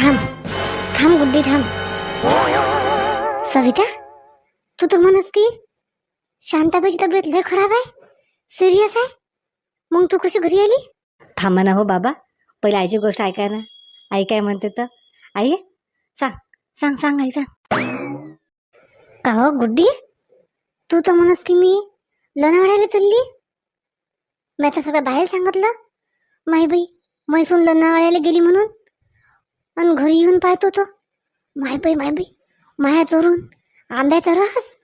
थांब. थांब गुड्डी थांब. सविता तू तर म्हणस की शांताबाईची तब्येत लय खराब आहे. सिरियस आहे. मग तू कशी घरी आली? थांबा ना हो बाबा. पहिले आईची गोष्ट ऐकाय ना. आई काय म्हणते तर? आई सांग. सांग सांग आई सांग. का हो गुड्डी? तू तर म्हणस की मी लोणावळ्याला चालली. मी तर सगळं बाहेर सांगितलं. माई बाई मैसून लोणावळ्याला गेली म्हणून. आणि घरी येऊन पाहतो तो. माय बाई माय चोरून आंब्याचा रस.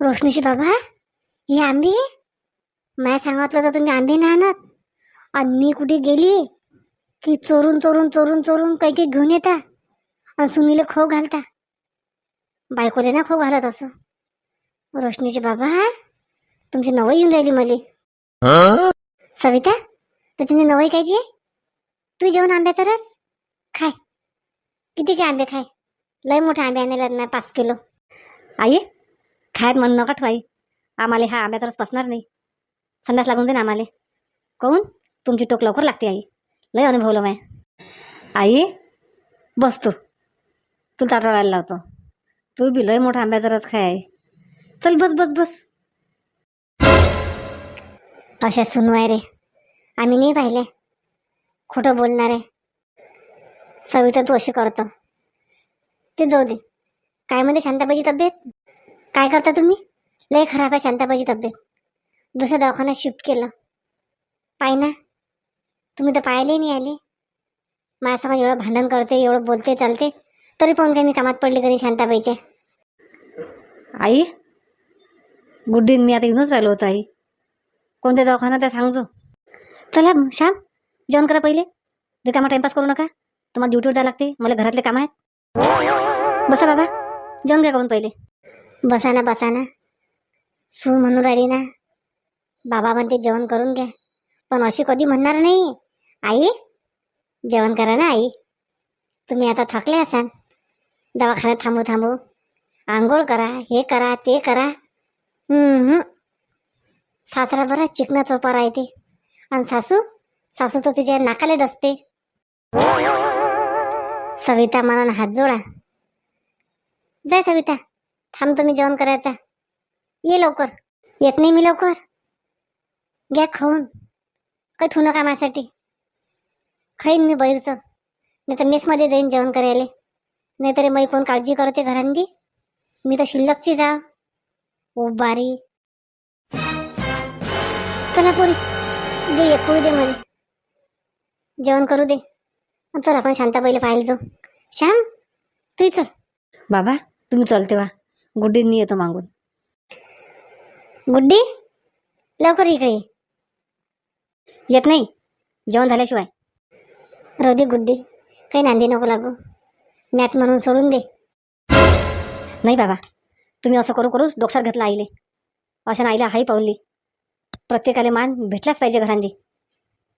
रोशनीशी बाबा हे आंबे? माया सांगितलं तर तुम्ही आंबे नाही आणत. आणि मी कुठे गेली की चोरून चोरून चोरून चोरून काही काही घेऊन येता आणि सुनीला खो घालता. बायकोले ना खो घालत असं. रोशनीचे बाबा तुमची नवई येऊन राहिली मले. सविता त्याच्याने नवई कायची तू जेवण आंब्याचा रस? खाय. किती काय आंबे खाय. लय मोठे आंबे आणले ना पाच किलो. आई खायत म्हणून नका ठेवाई. आम्हाला हा आंब्याचा रस पसणार नाही. संडास लागून जाईन आम्हाला. कहून तुमची टोक लवकर लागते आई. लय अनुभवलं माय. आई बस तू. तुला ताटवायला लावतो. तू बी लय मोठा आंब्याचा रस खाय आई. चल बस बस बस. अशा सुनू आहे रे. आम्ही नाही पाहिले. खोटं बोलणार. आहे सविता तू अशी करतो. ते जाऊ दे. काय म्हणते शांताबाईची तब्येत? काय करता तुम्ही? लय खराब आहे शांताबाईची तब्येत. दुसऱ्या दवाखान्यात शिफ्ट केलं. पाय ना. तुम्ही तर पाहिले नाही आले. माझ्यासमोर एवढं भांडण करते एवढं बोलते चालते. तरी पण काय मी कामात पडली कधी शांताबाईच्या आई गुड्डीन मी आता येऊनच राहिलो होतो आई. कोणत्या दवाखान्यात सांगतो. चला श्याम जेवण करा पहिले. रिकामा टाइमपास करू नका. तुम्हाला ड्युटीवर जायला लागते? मला घरातले काम आहेत? बसा बाबा. जेवण घ्या करून पहिले. बसा ना बसा ना. सू म्हणून राहिली ना. बाबा म्हणते जेवण करून घ्या. पण अशी कधी म्हणणार नाही. आई जेवण करा ना आई. तुम्ही आता थकले असाल. दवाखान्यात थांबू थांबू. आंघोळ करा हे करा ते करा. सासरा बरा चिकना चोपा राहते. आणि सासू? सासू तर तिच्या नाकाले डसते. सविता मला हात जोडा. जाय सविता थांब तुम्ही जेवण करायचा. ये लवकर. येत नाही मी लवकर. घ्या खाऊन. काही ठेवू नका माझ्यासाठी. खाईन मी बाहेरचं. नाही तर मेसमध्ये जाईन जेवण करायला. नाहीतरी मी कोण काळजी करते घरांनी? मी तर शिल्लकची जा. ओ बारी. चला पोरी. दे एक पोळी दे मला. जेवण करू दे. चल आपण शांताबाईला पाहायला जाऊ. श्याम तू चल. बाबा तुम्ही चलते वा गुड्डीन मी येतो मागून. गुड्डी लवकर इकडे. ये. येत नाही? जेवण झाल्याशिवाय. राहू दे गुड्डी काही नांदी नको लागू. मॅट म्हणून सोडून दे. नाही बाबा तुम्ही असं करू करूच डोक्यात घेतला आईले. अशा आईला हाई पावली. प्रत्येकाला मान भेटलाच पाहिजे घरांनी.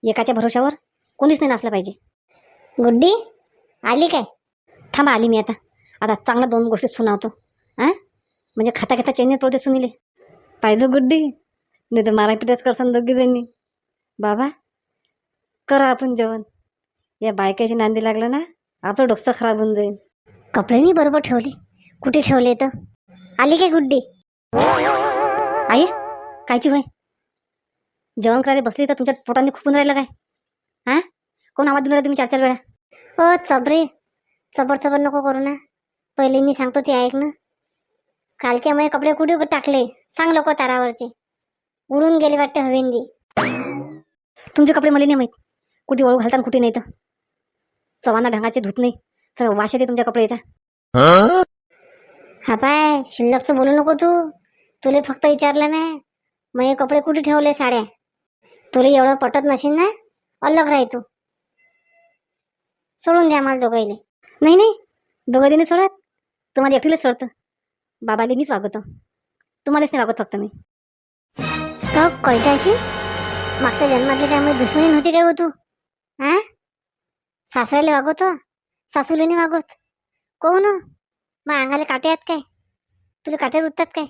एकाच्या भरोशावर कोणीच नाही नाचलं पाहिजे. गुड्डी आली काय? थांबा आली मी आता. आता चांगला दोन गोष्टी सुनावतो. हां म्हणजे खाता खाता चैनीत पडते सुनीले. पाहिजे गुड्डी नाही तर मारा पिटाच करसान दोघी जणी. बाबा करा आपण जेवण. या बायकाची नांदी लागलं ना आपलं डोकं खराब होऊन जाईल. कपडे मी बरोबर ठेवले. कुठे ठेवले तर? आली काय गुड्डी? आई कायची होय? जेवण करायला बसली तर तुमच्या पोटांनी खुपून राहिलं काय? हां कोण आवाज राहिला तुम्ही चार चार वेळा ओ चबरे चबर चबर नको करू ना. पहिले मी सांगतो ते ऐक ना. कालच्या मग कपडे कुठे टाकले? सांग लवकर तारावरचे. उडून गेले वाटते हवेंदी. तुमचे कपडे मला नाही माहीत. कुठे ओळख घालता कुठे नाही तर. चव्हाणा ढंगाचे धुत नाही. सगळं वाश येते तुमच्या कपड्याचा. हा पाय शिल्लकचं बोलू नको तू. तुले फक्त विचारलं ना मग हे कपडे कुठे ठेवले साड्या? तुला एवढं पटत नशील ना? अलग राह तू. सोडून द्या मला दोघाईले. नाही नाही दोघाईले नाही सोडत. तुम्हाला एकटीलाच सोडतं. बाबाले मीच वागवतो. तुम्हालाच नाही वागत फक्त मी. का कळतं अशी? मागच्या जन्मातली काय मग दुश्मनी नव्हती काय हो तू? हा सासऱ्याला वागवतो सासूला नाही वागवत. कोण हो? मग अंगाला काटे आहेत काय? तुला काटे रुततात काय?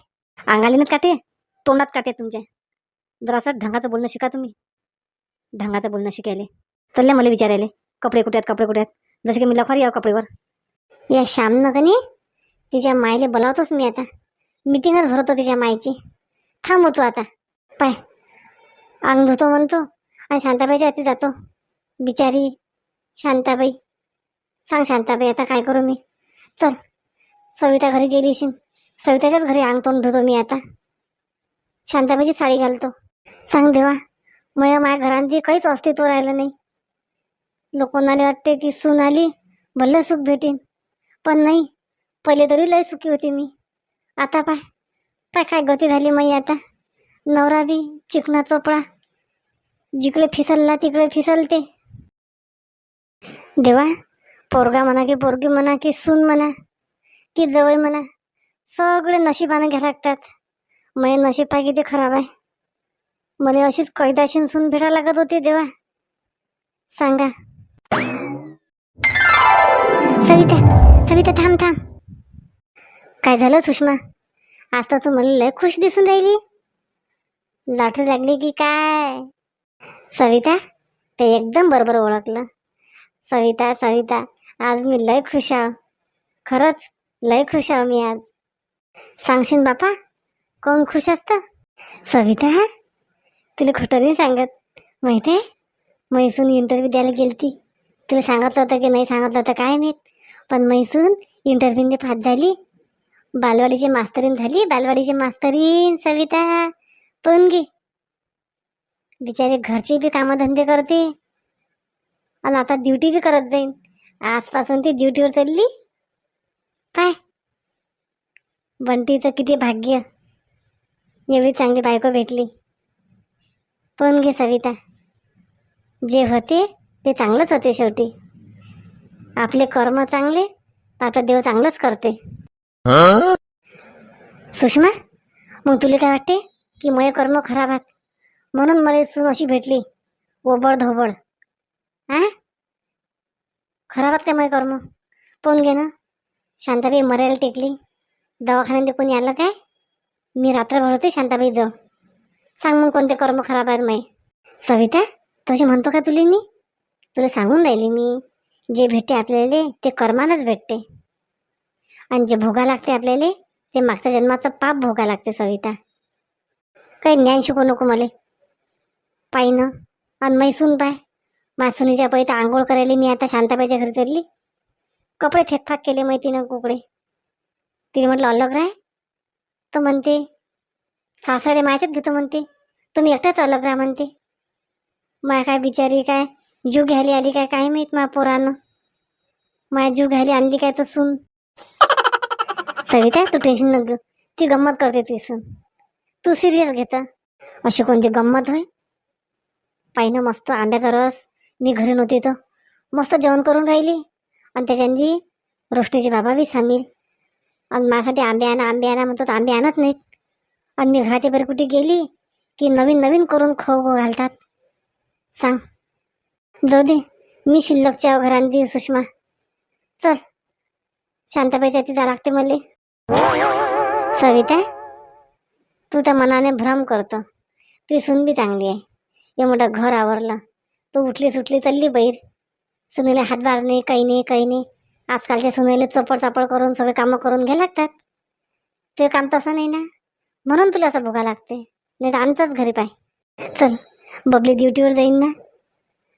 अंगालीनच काटे? तोंडात काटे तुमच्या जरासं ढंगाचं बोलणं शिका तुम्ही. ढंगाचं बोलणं शिकायले. चलले मला विचारायला. कपडे कुठे आहेत कपडे कुठे आहेत? जसे की मी लखवारी यावं कपडेवर या श्यामनं का नाही तिच्या मायले बोलावतोच मी आता. मिटिंगच भरवतो तिच्या मायची थांबवतो हो आता. पाय. अंग धुतो म्हणतो आणि शांताबाईच्या हाती जातो. बिचारी शांताबाई. सांग शांताबाई आता काय करू मी? चल. सविता घरी गेली असेल सविताच्याच घरी अंग तोंड धुतो मी आता. शांताबाईची साडी घालतो. सांग देवा मया माझ्या घरांती काहीच अस्तित्व राहिलं नाही. लोकांना वाटते की सून आली भले सुख भेटेन. पण नाही पहिले तरी लय सुखी होती मी. आता पाय पाय काय गती झाली माई आता? नवरा बी चिकना चोपडा. जिकडे फिसलला तिकडे फिसलते. देवा पोरगा म्हणा की पोरगी म्हणा की सून म्हणा की जवळ म्हणा सगळे नशिबानं घ्या लागतात. मये नशीब पाय किती खराब आहे. मला अशीच कैदाशीन सून भेटा लागत होती देवा. सांगा. सविता सविता थांब थांब. काय झालं सुषमा? आज तर तू मला लय खुश दिसून राहिली. लॉटरी लागली की काय? सविता ते एकदम बरोबर ओळखलं. सविता सविता आज मी लय खुश आहो. खरंच लय खुश आहो मी आज. सांगशील बापा? कोण खुश असतं? सविता तुला खोटं नाही सांगत. माहिती आहे? मैसून इंटरव्ह्यू द्यायला गेलती. तुला सांगितलं होतं की नाही सांगितलं होतं काय माहीत? पण मैसून इंटरव्ह्यूने पास झाली. बालवाडीची मास्तरीन झाली. बालवाडीची मास्तरीन सविता पण घे. बिचारे घरचे बी कामधंदे करते. आणि आता ड्युटी बी करत जाईन. आजपासून ती ड्युटीवर चालली. काय बंटीचं किती भाग्य. एवढी चांगली बायको भेटली. पण घे सविता. जे होते ते चांगलंच होते शेवटी. आपले कर्म चांगले आता देव चांगलंच करते. सुषमा मग तुला काय वाटते की मय कर्म खराब आहेत? म्हणून मला सून अशी भेटली ओबड धोबड. आ? खराब आहेत काय मय कर्म? पण घे ना. शांताबाई मरायला टेकली. दवाखान्यात कोणी आलं काय? मी रात्रभर होते शांताबाई जवळ. सांग मग कोणते कर्म खराब आहेत मै सविता तसे म्हणतो का तुले मी? तुला सांगून राहिली मी. जे भेटते आपल्याला ते कर्मानच भेटते. आणि जे भोगा लागते आपल्याला ते मागच्या जन्माचं पाप भोगा लागते सविता. काही ज्ञान शिकू नको मला. पाहिनं आणि मैसून पाय. मासुनीच्या पै तर आंघोळ करायला मी आता शांताबाईच्या घरी चढली. कपडे थेकफाक केले मैतीनं कुकडे. तिने म्हटलं अलग राह. तर म्हणते सासरे माझ्याच घेतो म्हणते. तुम्ही एकटाच अलग राहा म्हणते. माय काय बिचारी काय? जीव घ्यायला आली काय? काय माहीत मा पोरानं? माझ्या जीव घ्यायला आणली काय तर सून? सविता तू टेन्शन नको घेऊ. ती गंमत करते ती सून. तू सिरियस घेत अशी कोणती गंमत होय? पाहिनं मस्त आंब्याचा रस. मी घरी नव्हती तर. मस्त जेवण करून राहिली. आणि त्याच्यानी रोष्टीचे बाबा बी सामील आणि माझ्यासाठी आंबे आणा आंबे आणा म्हणतो तर आंबे आणत नाहीत. आणि मी घराच्या बरं कुठे गेली की नवीन नवीन करून खाऊ घालतात. सांग. जाऊ दे मी शिल्लकच्या घरांनी सुषमा. चल. शांताबाईच्या तिथं लागते मले. सविता तू त्या मनाने भ्रम करतो. तुझी सून बी चांगली आहे. हे मोठं घर आवरलं. तू उठली सुटली चालली बाहेर. सुनेला हातभार नाही काही नाही काही नाही. आजकालच्या सुनेला चपळ चापड करून सगळे कामं करून घ्या लागतात. ते काम तसं नाही ना? म्हणून तुला असं भोगा लागते. नाही तर आमचंच घरी पाय. चल. बबली ड्युटीवर जाईन ना.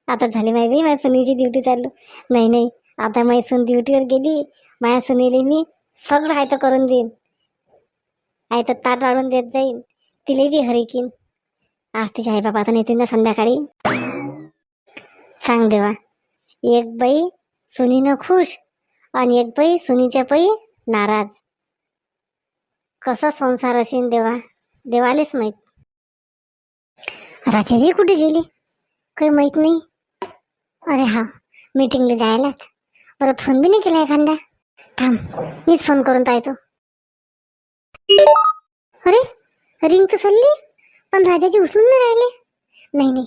आता झाली माहिती माझ्या सुनीची ड्युटी चालू. नाही नाही आता माझी सून ड्युटीवर गेली माझ्या सुनीले मी सगळं आहे तर करून देईन. आहे तर ताट वाढून देत जाईन. तिले बी हरिकीन. आज तिच्या आई बाबा आता नेतील ना संध्याकाळी. सांग देवा. एक बाई सुनीनं खुश आणि एक बाई सुनीच्या पै नाराज. कसा संसार असेल देवा? देवालेच माहीत. राजाजी कुठे गेली? काही माहीत नाही. अरे हा मीटिंगला जायलाच बरं फोन बी नाही केला एखादा? थांब मीच फोन करून पाहतो. अरे रिंग तर चालली पण राजाची उचलून नाही राहिले. नाही नाही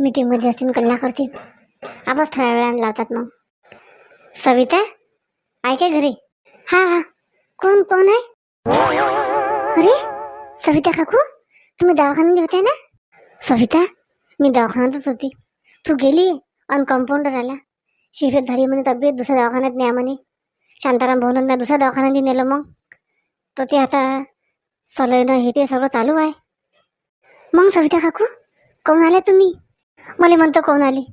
मीटिंगमध्ये असतील कल्ला करतील. आवाज थोड्या वेळानं लावतात मग. सविता आहे काय घरी? हा हा कोण कोण आहे? अरे सविता काकू तुम्ही दवाखान्यात होत्या ना? सविता मी दवाखान्यातच होती. तू गेली? आणि कंपाऊंडर आला. शिरत झाली म्हणे तब्येत दुसऱ्या दवाखान्यात न्या म्हणे. शांताराम भाऊन मी दुसऱ्या दवाखान्यात नेलं मग. तर ते आता सलयनं हे ते सगळं चालू आहे. मग सविता काकू कोण आले तुम्ही? मला म्हणतो कोण आली.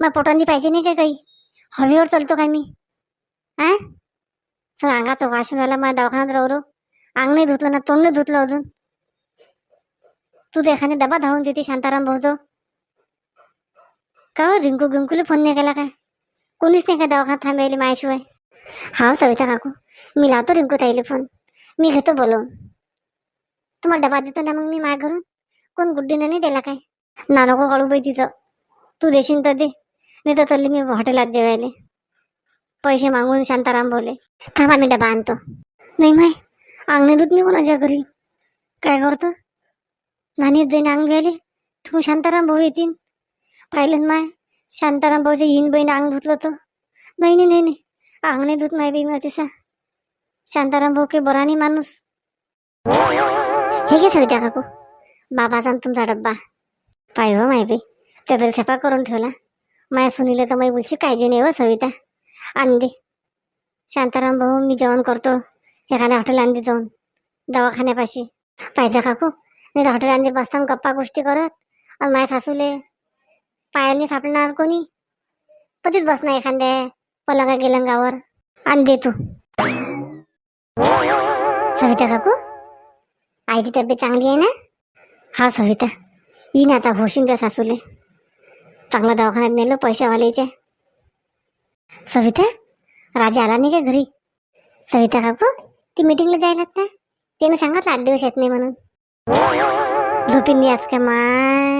मग पोटांनी पाहिजे नाही काय काही? हवेवर चालतो काय मी? आ तर अंगाचं वाशन झाला माझ्या दवाखान्यात राहू अंग नाही धुतलं ना तोंड नाही धुतलं अजून. तू ते एखादी डबा धाडून देते शांताराम भाऊजो का हो, रिंकू गिंकूला फोन नाही केला काय? कोणीच नाही का दवाखान्यात थांबायला माझ्याशिवाय? हा हो, सविता काकू. मी लावतो रिंकू ताईले फोन. मी घेतो बोलवून तुम्हाला डबा देतो ना मग मी माय घरून? कोण गुड्डीनं नाही दिला काय? ना नको काढू बाई तिचं. तू देशील तर दे. नाही तर चालली मी हॉटेलात जेवायले. पैसे मागून शांताराम बोले थांबा मी डबा आणतो. नाही माय अंगणे दूध मी कोणाच्या घरी? काय करतो? नानीत जाईन अंग घ्यायले. तू शांताराम भाऊ येतील. पाहिलं माय. शांताराम भाऊच्या इन बहीण अंग धुतलं तर नाही नाही नाही. नाही अंग नाही धुत माय बी मी तिसा शांताराम भाऊ के बरा नाही माणूस. हे घे सविता काकू. बाबाचा आणि तुमचा डब्बा. पाय हो माय बी त्याचा स्वयंपाक करून ठेवला. माया सुनीला तर माई बोलशी काळजी नाही हो सविता. आण दे. शांताराम भाऊ मी जेवण करतो. एखाद्या हॉटेल आणते जाऊन. दवाखान्यापाशी. पाहिजे काकू. नाही तर हॉटेल आणते बसताना गप्पा गोष्टी करत. आणि माझ्या सासूले पायाने सापडणार कोणी? पतीच बसणार एखाद्या पलंगा गेलंगावर. आणि दे तू. सविता काकू आईची तब्येत चांगली आहे ना? हा सविता येईन आता होशीन त्या सासूले. चांगला दवाखान्यात नेलं पैशावाल्याच्या. सविता राजा आला नाही का घरी? सविता काकू ती मीटिंगला जायला लागता त्याने सांगितलं आठ दिवस येत नाही म्हणून. झोपीन आज का माय?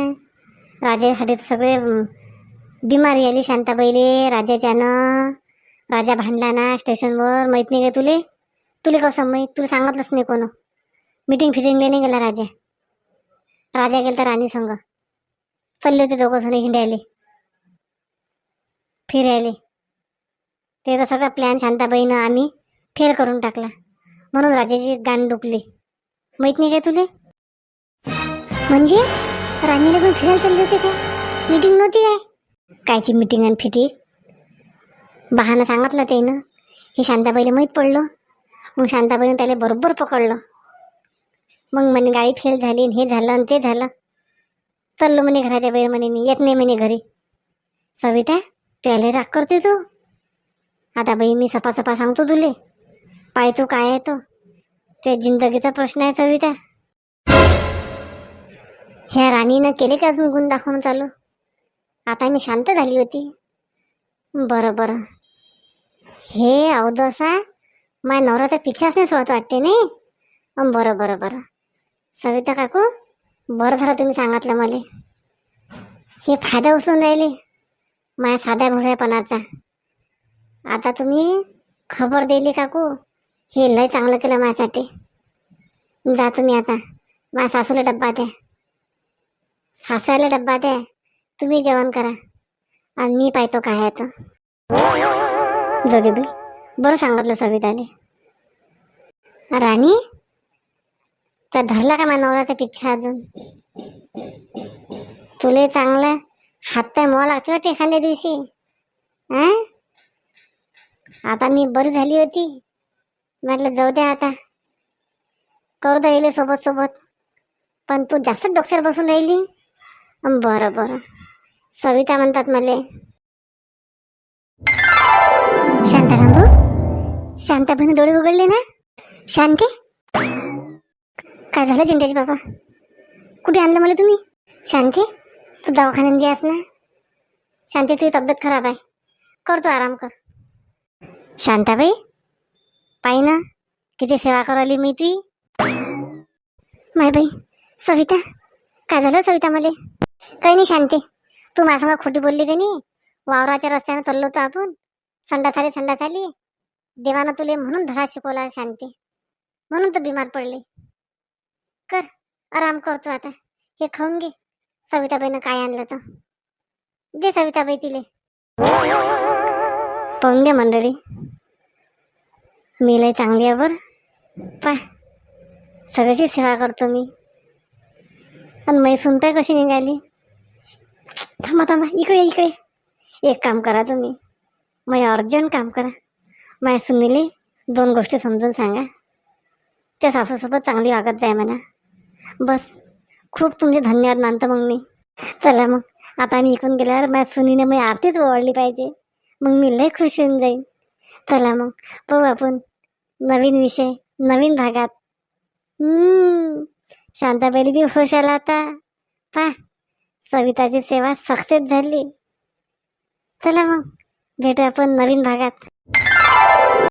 राजेसाठी तर सगळे बिमारी आली शांताबाईले राजाच्यानं राजा भांडला ना स्टेशनवर. माहीत नाही का तुले? तुले कसं माहीत? तुला सांगितलंच नाही कोण. मिटिंग फिटिंगला नाही गेला राजा. राजा गेला राणी संग. चालले होते दोघं जण हिंडायले. फिरायले. त्याचा सगळा प्लॅन शांताबाईनं आम्ही फेल करून टाकला. म्हणून राजाची गाण डुकली माहीत नाही काय तुले? म्हणजे? राणीला पण फिरायला चालले होते काय मीटिंग नव्हती काय? कायची मीटिंग आणि फिटिंग बहानं सांगितलं त्यानं. हे शांताबाईला माहीत पडलं. मग शांताबाईनं त्याला बरोबर पकडलं. मग म्हणे गाडी फेल झाली आणि हे झालं आणि ते झालं. चाललो म्हणे घराच्या बाहेर म्हणे मी. येत नाही म्हणे घरी. सविता त्याला राग करते तू? आता बाई मी सपा सपा सांगतो तुले. पाय तू काय आहे तो? त्या जिंदगीचा प्रश्न आहे सविता. ह्या राणीनं केले का अजून गुण दाखवून चालू? आता मी शांत झाली होती. बरं बरं. हे अवदसा माय नवऱ्याचा पिछाच नाही सोडत वाटते नाही? बरं बरं बरं. सविता काकू बरं झालं तुम्ही सांगितलं मला. हे फायदा उचलून राहिले माझ्या साध्या भोळ्यापणाचा. आता तुम्ही खबर दिली काकू हे लय चांगलं केलं माझ्यासाठी. जा तुम्ही आता माझ्या सासूला डब्बा द्या. सासऱ्याला डब्बा द्या तुम्ही जेवण करा. आणि मी पाहतो काय आहे तर जाऊ दे बरं सांगितलं सविताने राणी तर धरला का मानवराचा पिच्छा अजून? तुले चांगलं हात पाय मोळा लागते वाटते एखाद्या दिवशी. आता मी बरी झाली होती. म्हटलं जाऊ द्या आता. करू द्या सोबत सोबत. पण तू जास्त डोक्यावर बसून राहिली. बरं बरं. सविता म्हणतात मले. शांताराम भाऊ शांताबाईने डोळे उघडले ना? शांती काय झालं चिंट्याची बाबा? कुठे आणलं मला तुम्ही? शांती तू दवाखान्यात घ्यास ना? शांती तुझी तब्येत खराब आहे. करतो आराम कर. शांताबाई पाही ना. किती सेवा करायली मी ती. माय बाई सविता काय झालं सविता मला? काही नाही शांती. तू माझ्या खोटी बोलली का नाही? वावराच्या रस्त्यानं चाललो होतो आपण. संडास आली संडास आली. देवानं तुले म्हणून धडा शिकवला शांती. म्हणून तू बिमार पडली. कर आराम करतो आता. हे खाऊन घे. सविताबाईनं काय आणलं तर. दे सविताबाई तिले. पाहून घे मंडळी. मी लय चांगली आहे बरं. पाय सगळ्याची सेवा करतो मी. आणि मैसून पाय कशी निघाली? थांबा थांबा. इकडे इकडे. एक काम करा तुम्ही. मग अर्जंट काम करा. माझ्या सुनीले दोन गोष्टी समजून सांगा. त्या सासूसोबत चांगली वागत जाय म्हणा. बस. खूप तुमचे धन्यवाद मानतो मग मी. चला मग. आता मी इकडून गेल्यावर माझ्या सुनीने मी आरतीच ओवाळली पाहिजे. मग मी लय खुश होऊन जाईन. चला मग. पाहू आपण नवीन विषय नवीन भागात. हम्म, शांताबाई बी खुश आला आता. पा सविताची सेवा सक्सेस झाली. चला मग भेटू आपण नवीन भागात.